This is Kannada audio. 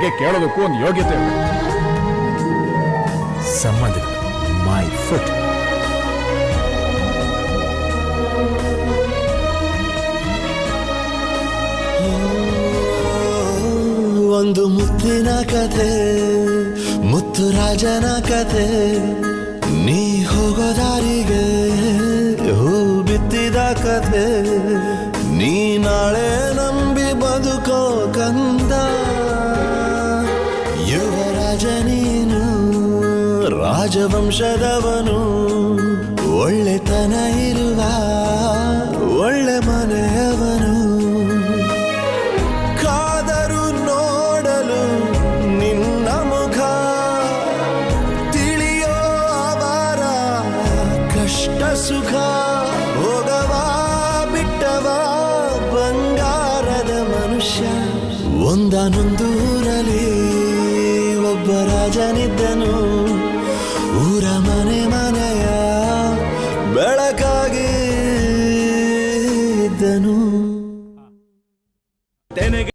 ಬಗ್ಗೆ ಕೇಳೋದಕ್ಕೂ ಒಂದು ಯೋಗ್ಯತೆ ಸಂಬಂಧ ಮೈ ಫುಟ್ ಒಂದು ಮುತ್ತಿನ ಕತೆ ಮುತ್ತು ರಾಜನ ಕತೆ ನೀ ಹೋಗೋ ದಾರಿಗೆ ಹೂ ಬಿತ್ತಿದ ಕತೆ ನೀ ನಾಳೆ ನಂಬಿ ಬದುಕೋ ಕಂದ. ಯುವರಾಜ ನೀನು ರಾಜವಂಶದವನು. ಒಳ್ಳೆತನ ಇರುವ ಒಳ್ಳೆ ಮನೆಯವನು. ಕಾದರು ನೋಡಲು ನಿನ್ನ ಮುಖ. ತಿಳಿಯೋ ಅವರ ಕಷ್ಟ ಸುಖ. ಹೋಗವಾ ಬಿಟ್ಟವ ಬಂಗಾರದ ಮನುಷ್ಯ. ಒಂದನೊಂದೂರಲ್ಲಿ ಒಬ್ಬ ರಾಜನಿದ್ದನು. ಊರ ಮನೆ ಮನೆಯ ಬೆಳಕಾಗಿ ಇದ್ದನು.